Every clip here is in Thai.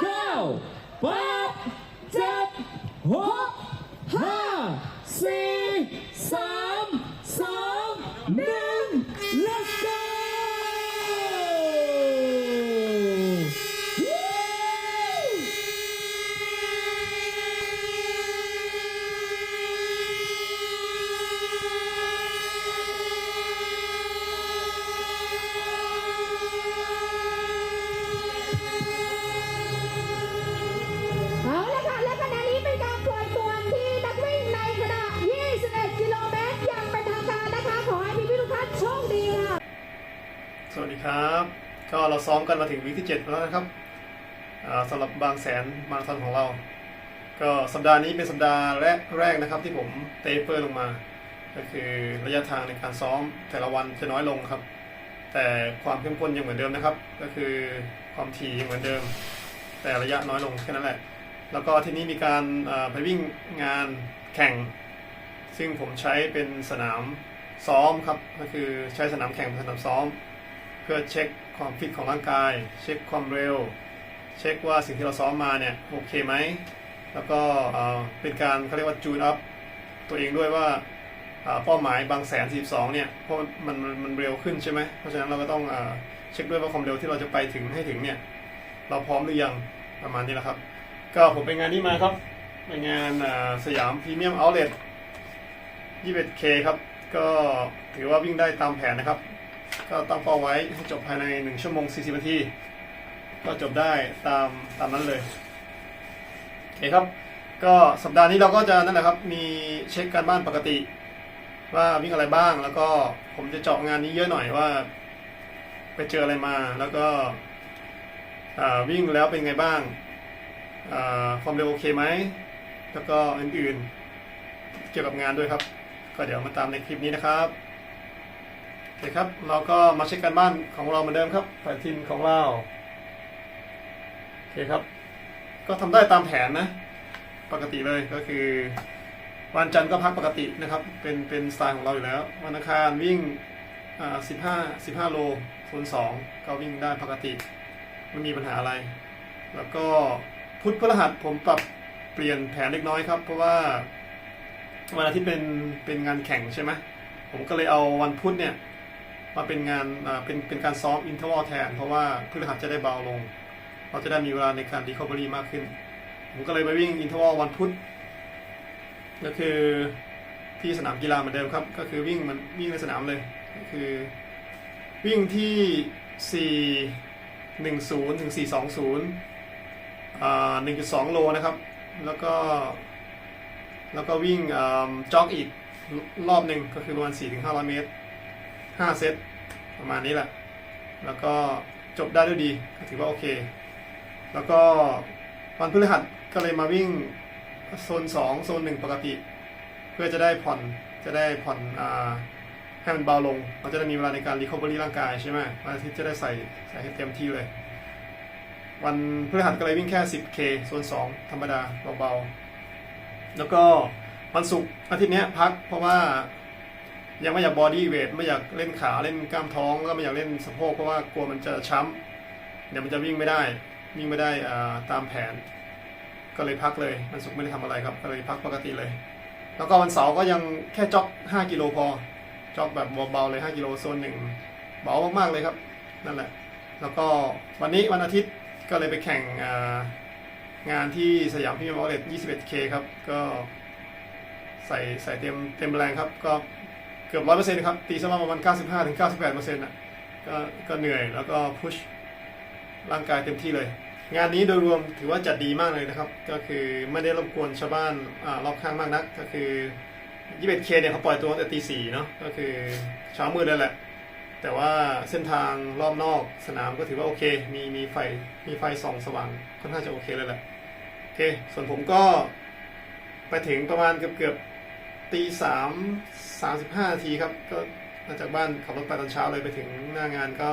เก้าแปดเสวัสดีครับ ก็เราซ้อมกันมาถึงวีคที่ 7 แล้วนะครับอ่าสำหรับบางแสนมาราธอนของเรา ก็สัปดาห์นี้เป็นสัปดาห์แรกแรกนะครับที่ผมเตเปอร์ลงมา ก็คือระยะทางในการซ้อมแต่ละวันจะน้อยลงครับ แต่ความเข้มข้นยังเหมือนเดิมนะครับ ก็คือความถี่ยังเหมือนเดิม แต่ระยะน้อยลงแค่นั้นแหละ แล้วก็ที่นี้มีการไปวิ่งงานแข่ง ซึ่งผมใช้เป็นสนามซ้อมครับก็คือใช้สนามแข่งเป็นสนามซ้อม เพื่อเช็คความฟิตของร่างกาย เช็คความเร็ว เช็คว่าสิ่งที่เราซ้อมมาเนี่ยโอเคไหม แล้วก็เป็นการเขาเรียกว่าจูนอัพตัวเองด้วยว่าเป้าหมายบางแสน42เนี่ยเพราะมันมันเร็วขึ้นใช่ไหมเพราะฉะนั้นเราก็ต้องเช็คด้วยว่าความเร็วที่เราจะไปถึงให้ถึงเนี่ยเราพร้อมหรือยังประมาณนี้แหละครับ ก็ผมไปงานนี้มาครับไปงานสยามพรีเมียมเอาท์เล 21K ครับ ก็ถือว่าวิ่งได้ตามแผนนะครับ ก็ตั้งเป้าไว้ให้จบภายใน 1 ชั่วโมง 40นาที ก็จบได้ตามตามนั้นเลยโอเคครับ ก็สัปดาห์นี้เราก็จะนั่นแหละครับ มีเช็คการบ้านปกติ ว่าวิ่งอะไรบ้าง แล้วก็ผมจะเจาะงานนี้เยอะหน่อยว่า ไปเจออะไรมา แล้วก็วิ่งแล้วเป็นไงบ้าง ความเร็วโอเคไหม แล้วก็อื่นๆ เกี่ยวกับงานด้วยครับ ก็เดี๋ยวมาตามในคลิปนี้นะครับ คครับ เราก็มาเช็คการบ้านของเราเหมือนเดิมครับแผนทินของเราโอเคครับ ก็ทำได้ตามแผนนะ ปกติเลยก็คือ วันจันทร์ก็พักปกตินะครับ เป็นเป็นสไตล์ของเราอยู่แล้ว วันอังคารวิ่งอ่าสิบห้าสิบห้าโลคูณสองก็วิ่งได้ปกติไม่มีปัญหาอะไร แล้วก็พุธพฤหัสผมปรับเปลี่ยนแผนเล็กน้อยครับ เพราะว่าวันอาทิตย์เป็นเป็นงานแข่งใช่ไหมผมก็เลยเอาวันพุธเนี่ย มาเป็นงานเป็นเป็นการซ้อมอินเทอร์วอลแทน เพราะว่าพฤหัสจะได้เบาลง เราจะได้มีเวลาในการรีคอ v บ r y มากขึ้น ผมก็เลยไปวิ่งอินเทอร์วอลวันพุธก็คือที่สนามกีฬาเหมือนเดิมครับ ก็คือวิ่งมันวิ่งในสนามเลยก็คือ วิ่งที่ 4 1 0 ถึง 4 2 0อ่า1.2 โลนะครับ แล้วก็ แล้วก็วิ่งจ็อกอีกรอบหนึ่งก็คือประมาณ4-500 เมตร 5 เซตประมาณนี้แหละ แล้วก็จบได้ด้วยดีถือว่าโอเค แล้วก็วันพฤหัสก็เลยมาวิ่งโซน 2 โซน 1 ปกติ เพื่อจะได้ผ่อนจะได้ผ่อนอ่าให้มันเบาลงเราจะได้มีเวลาในการรีคอ v บ r y ร่างกายใช่ไหมวันอาทิตย์จะได้ใส่ใส่ให้เต็มที่เลย วันพฤหัสก็เลยวิ่งแค่ 10K โซน 2 ธรรมดาเบาๆแล้วก็วันศุกร์อาทิตย์นี้พักเพราะว่า ยังไม่อยากบอดี้เวทไม่อยากเล่นขาเล่นกล้ามท้องก็ไม่อยากเล่นสะโพกเพราะว่ากลัวมันจะช้ำเดี๋ยวมันจะวิ่งไม่ได้ วิ่งไม่ได้อ่าตามแผน ก็เลยพักเลยวันศุกไม่ได้ทำอะไรครับก็เลยพักปกติเลย แล้วก็วันเสาร์ก็ยังแค่จ็อก 5 กิโลพอจ็อกแบบเบาๆเลย 5 กิโลโซนหนึ่งเบามากๆเลยครับ นั่นแหละ แล้วก็วันนี้วันอาทิตย์ก็เลยไปแข่งงานที่สยามพิมพ์วอลเล็ต 21K ครับก็ใส่ใส่เต็มเต็มแรงครับก็ เกือบร้อยเปอร์เซ็นต์ครับ ตีซะว่าประมาณ95-98%ถึง98%เปอร์เซ็นต์อะก็ก็เหนื่อยแล้วก็พุชร่างกายเต็มที่เลย งานนี้โดยรวมถือว่าจัดดีมากเลยนะครับ ก็คือไม่ได้รบกวนชาวบ้านอารอบข้างมากนัก ก็คือ 21K เนี่ยเขาปล่อยตัวตั้งแต่ตีสี่เนาะก็คือเช้ามืดเลยแหละ แต่ว่าเส้นทางรอบนอกสนามก็ถือว่าโอเค มีมีไฟมีไฟส่องสว่างค่อนข้างจะโอเคเลยแหละโอเค ส่วนผมก็ไปถึงประมาณเกือบเกือบ ตีสามสามสิบห้านาทีครับ ก็มาจากบ้านขับรถไปตอนเช้าเลยไปถึงหน้างานก็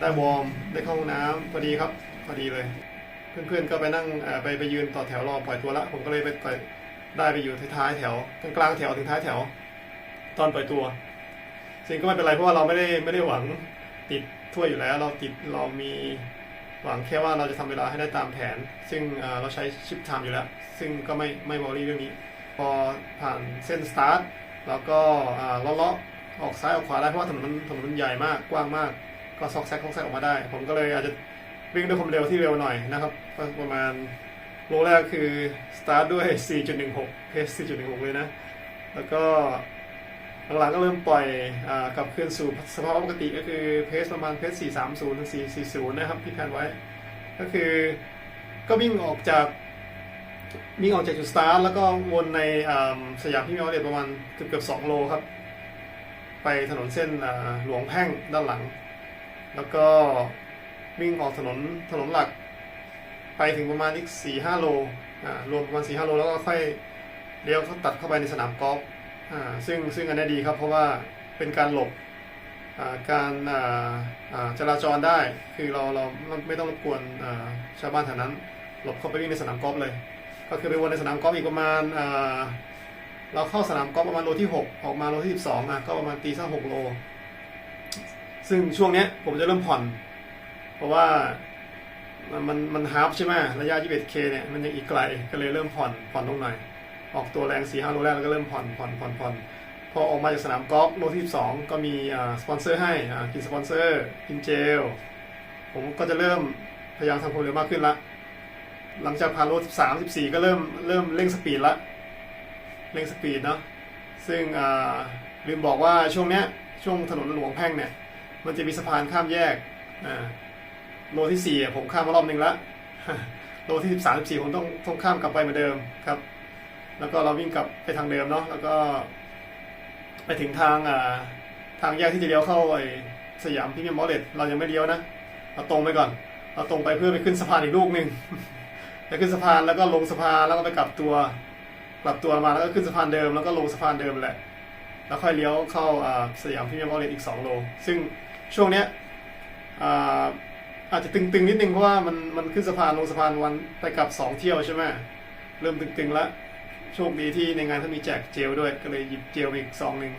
ได้วอร์มได้เข้าห้องน้ำพอดีครับพอดีเลย เพื่อนๆก็ไปนั่งไปไปยืนต่อแถวรอปล่อยตัวละ ผมก็เลยไปไปได้ไปอยู่ท้ายแถวกลางแถวถึงท้ายแถว ตอนปล่อยตัวซึ่งก็ไม่เป็นไรเพราะว่าเราไม่ได้ไม่ได้หวังติดถ้วยอยู่แล้ว เราติดเรามีหวังแค่ว่าเราจะทำเวลาให้ได้ตามแผน ซึ่งเอ่อเราใช้ชิปไทม์อยู่แล้ว ซึ่งก็ไม่ไม่วอรี่เรื่องนี้ พอผ่านเส้นสตาร์ทแล้วก็เลาะๆออกซ้ายออกขวาได้เพราะว่าถนนมันถนนมันใหญ่มากกว้างมาก ก็ซอกแซกซอกแซกออกมาได้ ผมก็เลยอาจจะวิ่งด้วยความเร็วที่เร็วหน่อยนะครับ ประมาณโลแรกคือสตาร์ทด้วย 4.16 เพส4.16 เลยนะ แล้วก็หลังๆก็เริ่มปล่อยอกลับคืนสู่สภาพปกติก็คือเพสประมาณเพส430ถึง440 นะครับที่แพนไว้ ก็คือก็วิ่งออกจาก วิ่งออกจากจุดสตาร์ทแล้วก็วนในสยามพิมพ์เอาเลตประมาณเกือบเกือบสองโลครับ ไปถนนเส้นหลวงแพ่งด้านหลัง แล้วก็วิ่งออกถนนถนนหลัก ไปถึงประมาณอีกสี่ห้าโลรวมประมาณสี่ห้าโลแล้วก็ค่อยเลี้ยวเขาตัดเข้าไปในสนามกอล์ฟซึ่งซึ่งอันนี้ดีครับเพราะว่าเป็นการหลบการจราจรได้คือเราเราไม่ต้องรบกวนชาวบ้านแถวนั้น หลบเข้าไปวิ่งในสนามกอล์ฟเลย ก็คือไปวนในสนามกอล์ฟอีกประมาณเราเข้าสนามกอล์ฟประมาณโลที่ 6 ออกมาโลที่ 12อะก็ประมาณตีสัก6โล ซึ่งช่วงเนี้ยผมจะเริ่มผ่อน เพราะว่ามันมันมันฮาร์ฟใช่ไหมระยะ 21K เนี่ยมันยังอีกไกลก็เลยเริ่มผ่อนผ่อนลงหน่อย ออกตัวแรง4 5โลแรกแล้วก็เริ่มผ่อนผ่อนผ่อนผ่อนพอออกมาจากสนามกอล์ฟโลที่12ก็มีสปอนเซอร์ให้กินสปอนเซอร์กินเจลผมก็จะเริ่มพยายามทำความเร็วมากขึ้นละ หลังจากผ่านโล13 14 ก็เริ่มเริ่มเร่งสปีดละเร่งสปีดเนาะซึ่งลืมบอกว่าช่วงเนี้ยช่วงถนนหลวงแพ่งเนี่ยมันจะมีสะพานข้ามแยกโลที่4อ่ผมข้ามมารอบหนึ่งละโลที่13 14ผมต้องต้องข้ามกลับไปเหมือนเดิมครับ แล้วก็เราวิ่งกลับไปทางเดิมเนาะแล้วก็ ไปถึงทางทางแยกที่จะเลี้ยวเข้าไอสยามพิมพ์มอลเลตเรายังไม่เลี้ยวนะเราตรงไปก่อนเราตรงไปเพื่อไปขึ้นสะพานอีกลูกหนึ่ง ไปขึ้นสะพานแล้วก็ลงสะพานแล้วก็ไปกลับตัว กลับตัวมาแล้วก็ขึ้นสะพานเดิมแล้วก็ลงสะพานเดิมแหละ แล้วค่อยเลี้ยวเข้าสยามพิมพ์มอลเลตอีก 2 โล ซึ่งช่วงเนี้ยอาอาจจะตึงๆนิดนึงเพราะว่ามันมันขึ้นสะพานลงสะพานวันไปกลับ 2 เที่ยวใช่ไหมเริ่มตึงๆแล้วโชคดีที่ในงานเขามีแจกเจลด้วยก็เลยหยิบเจลอีกซองหนึ่ง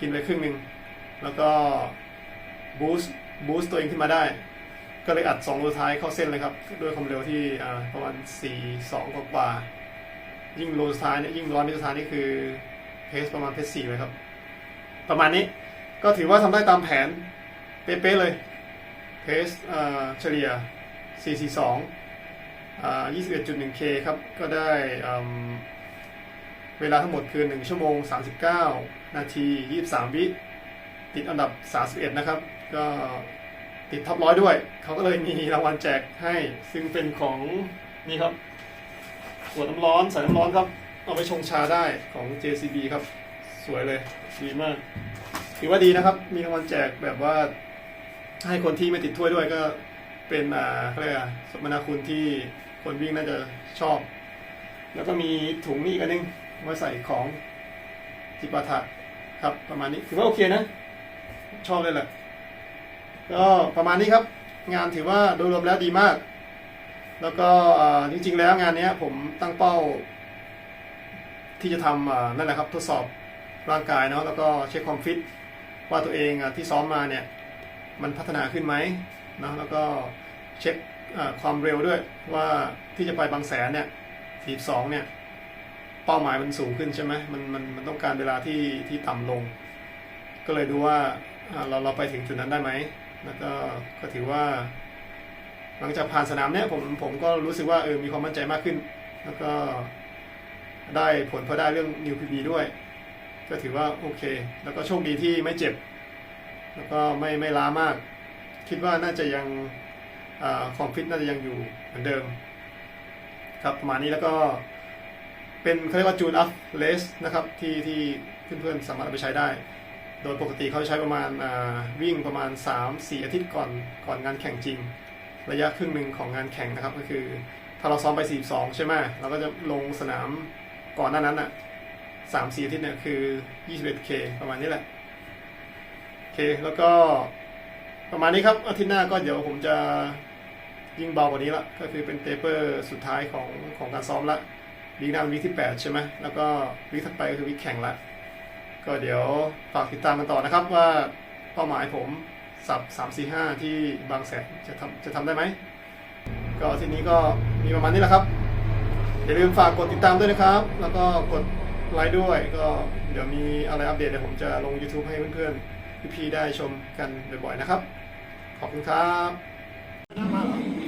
กินไปครึ่งหนึ่งแล้วก็บูสต์บูสต์ตัวเองขึ้นมาได้ ก็เลยอัดสองโลท้ายเข้าเส้นเลยครับ ด้วยความเร็วที่ประมาณ 4 2 กว่ากว่า ยิ่งโลสท้ายเนี่ยยิ่งร้อนที่สุดท้ายนี่คือเพสประมาณเพสสี่เลยครับ ประมาณนี้ก็ถือว่าทำได้ตามแผน เป๊ะๆเลยเพสอ่าเฉลี่ย 442อ่า 21.1K ครับ ก็ได้เวลาทั้งหมดคือ 1 ชั่วโมง 39 นาที 23 วิ ติดอันดับ 31 นะครับ ก็ ติดท็อปร้อยด้วย เขาก็เลยมีรางวัลแจกให้ ซึ่งเป็นของนี่ครับขวดน้ำร้อนใส่น้ำร้อนครับ เอาไปชงชาได้ของ JCB ครับ สวยเลยดีมากถือว่าดีนะครับ มีรางวัลแจกแบบว่า ให้คนที่ไม่ติดถ้วยด้วยก็เป็นอ่าเรียกอะสมนาคุณที่คนวิ่งน่าจะชอบ แล้วก็มีถุงนี่อีกอันนึงไว้ใส่ของจิปาถะครับประมาณนี้ถือว่าโอเคนะ ชอบเลยแหละ ก็ประมาณนี้ครับ งานถือว่าโดยรวมแล้วดีมาก แล้วก็จริงๆแล้วงานนี้ผมตั้งเป้า ที่จะทำนั่นแหละครับทดสอบร่างกายเนาะแล้วก็เช็คความฟิตว่าตัวเองที่ซ้อมมาเนี่ยมันพัฒนาขึ้นไหมนะแล้วก็เช็คความเร็วด้วยว่าที่จะไปบางแสนเนี่ย42เนี่ยเป้าหมายมันสูงขึ้นใช่ไหมมันมันมันต้องการเวลาที่ที่ต่ำลง ก็เลยดูว่าเราเราไปถึงจุดนั้นได้ไหม แล้วก็ก็ถือว่า หลังจากผ่านสนามเนี่ยผมผมก็รู้สึกว่าเออมีความมั่นใจมากขึ้น แล้วก็ได้ผลพอได้เรื่อง New PB ด้วย ก็ถือว่าโอเค แล้วก็โชคดีที่ไม่เจ็บ แล้วก็ไม่ไม่ล้ามาก คิดว่าน่าจะยังอาความฟิตน่าจะยังอยู่เหมือนเดิม ครับประมาณนี้แล้วก็เป็นเขาเรียกว่าจูนอัพเลสนะครับที่ที่เพื่อนๆสามารถเอาไปใช้ได้ โดยปกติเขาใช้ประมาณวิ่งประมาณ 3-4 อาทิตย์ก่อนก่อนงานแข่งจริง ระยะครึ่งหนึ่งของงานแข่งนะครับ ก็คือถ้าเราซ้อมไป 42 ใช่ไหมเราก็จะลงสนามก่อนหน้านั้นอะ3-4อาทิตย์เนี่ยคือ 21K ประมาณนี้แหละโอเคแล้วก็ประมาณนี้ครับอาทิตย์หน้าก็เดี๋ยวผมจะยิ่งเบากว่านี้ละก็คือเป็นเทปเปอร์สุดท้ายของของการซ้อมละวีคหน้าเป็นวีคที่ 8 ใช่ไหมแล้วก็วีคถัดไปก็คือวีคแข่งละ ก็เดี๋ยวฝากติดตามกันต่อนะครับว่าเป้าหมายผมสับ3 4 5 ที่บางแสนจะทำจะทำได้ไหม ก็ทีนี้ก็มีประมาณนี้แหละครับ อย่าลืมฝากกดติดตามด้วยนะครับ แล้วก็กดไลค์ด้วย ก็เดี๋ยวมีอะไรอัปเดตเดี๋ยวผมจะลง YouTube ให้เพื่อนๆพี่ๆได้ชมกันบ่อยๆนะครับ ขอบคุณครับ